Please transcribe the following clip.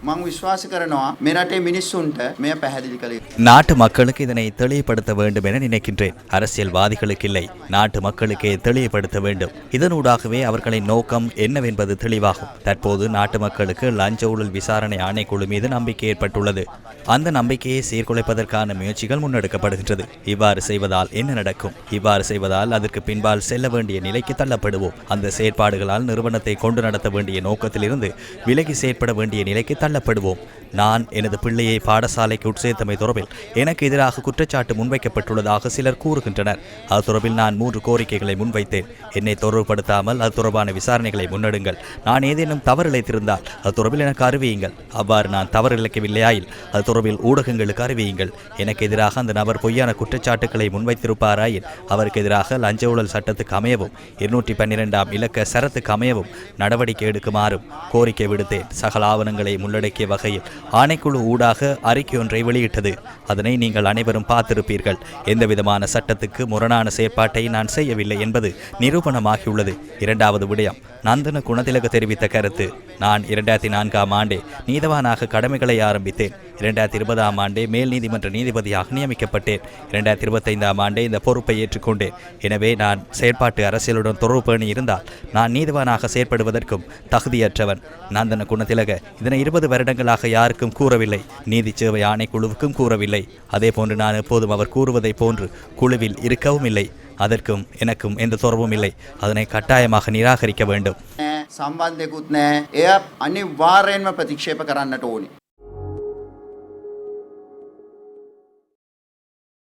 මං විශ්වාස කරනවා මේ රටේ මිනිස්සුන්ට මෙය පැහැදිලි කළ යුතුයි. நாட்டு மக்களுக்கு இதனை தெளிவுபடுத்த வேண்டும் என நினைக்கின்றேன் அரசியல்வாதிகளுக்கு இல்லை நாட்டு மக்களுக்கே தெளிவுபடுத்த வேண்டும் இதனூடாகவே அவர்களின் நோக்கம் என்னவென்பது தெளிவாகும் தற்போது நாட்டு மக்களுக்கு லஞ்ச ஊழல் விசாரணை ஆணைக்குழு மீது நம்பிக்கை ஏற்பட்டுள்ளது அந்த நம்பிக்கையை சீர்குலைப்பதற்கான முயற்சிகள் முன்னெடுக்கப்படுகின்றது இவ்வாறு செய்வதால் என்ன நடக்கும் இவ்வாறு செய்வதால் அதற்கு பின்பால் செல்ல வேண்டிய நிலைக்கு தள்ளப்படுவோம் அந்த செயற்பாடுகளால் நிறுவனத்தை கொண்டு நடத்த வேண்டிய நோக்கத்திலிருந்து விலகி செயற்பட வேண்டிய நிலைக்கு தள்ளப்படுவோம். நான் எனது பிள்ளையை பாடசாலைக்கு உட்சேர்த்தமை தொடர்பில் எனக்கு எதிராக குற்றச்சாட்டு முன்வைக்கப்பட்டுள்ளதாக சிலர் கூறுகின்றனர். அது தொடர்பில் நான் மூன்று கோரிக்கைகளை முன்வைத்தேன். என்னை தொடர்புபடுத்தாமல் அது தொடர்பான விசாரணைகளை முன்னெடுங்கள். நான் ஏதேனும் தவறு இழைத்திருந்தால் அது தொடர்பில் எனக்கு அறிவியுங்கள். அவ்வாறு நான் தவறு இழைக்கவில்லையாயில் அது தொடர்பில் ஊடகங்களுக்கு அறிவியுங்கள். எனக்கு எதிராக அந்த நபர் பொய்யான குற்றச்சாட்டுக்களை முன்வைத்திருப்பாராயின் அவருக்கு எதிராக லஞ்ச ஊழல் சட்டத்துக்கு அமையவும் இருநூற்றி பன்னிரெண்டாம் இலக்க சரத்துக்கு அமையவும் நடவடிக்கை எடுக்குமாறும் கோரிக்கை விடுத்தேன். சகல ஆவணங்களை உள்ளடக்கிய வகையில் ஆணைக்குழு ஊடாக அறிக்கை ஒன்றை வெளியிட்டது. அதனை நீங்கள் அனைவரும் பார்த்திருப்பீர்கள். எந்தவிதமான சட்டத்துக்கு முரணான செயற்பாட்டை நான் செய்யவில்லை என்பது நிரூபணமாகியுள்ளது. இரண்டாவது விடயம் நந்தன குணதிலக தெரிவித்த கருத்து. நான் இரண்டாயிரத்தி நான்காம் ஆண்டே நீதவானாக கடமைகளை ஆரம்பித்தேன். இரண்டாயிரத்தி இருபதாம் ஆண்டே மேல் நீதிமன்ற நீதிபதியாக நியமிக்கப்பட்டேன். இரண்டாயிரத்தி இருபத்தைந்தாம் ஆண்டே இந்த பொறுப்பை ஏற்றுக்கொண்டேன். எனவே நான் செயற்பாட்டு அரசியலுடன் தொடர்பு பேணி இருந்தால் நான் நீதிவானாக செயற்படுவதற்கும் தகுதியற்றவன். நந்தன குணதிலக இதனை இருபது வருடங்களாக யாருக்கும் கூறவில்லை நீதி சேவை ஆணைக்குழுவுக்கும் கூறவில்லை அதே போன்று நான் எப்போதும் அவர் கூறுவதைப் போன்று குழுவில் இருக்கவும் இல்லை அதற்கும் எனக்கும் எந்த தொடர்பும் இல்லை அதனை கட்டாயமாக நிராகரிக்க வேண்டும் නෑ, සම්බන්ධයකුත් නෑ එය අනිවාර්යෙන්ම ප්‍රතික්ෂේප කරන්නට ඕනි.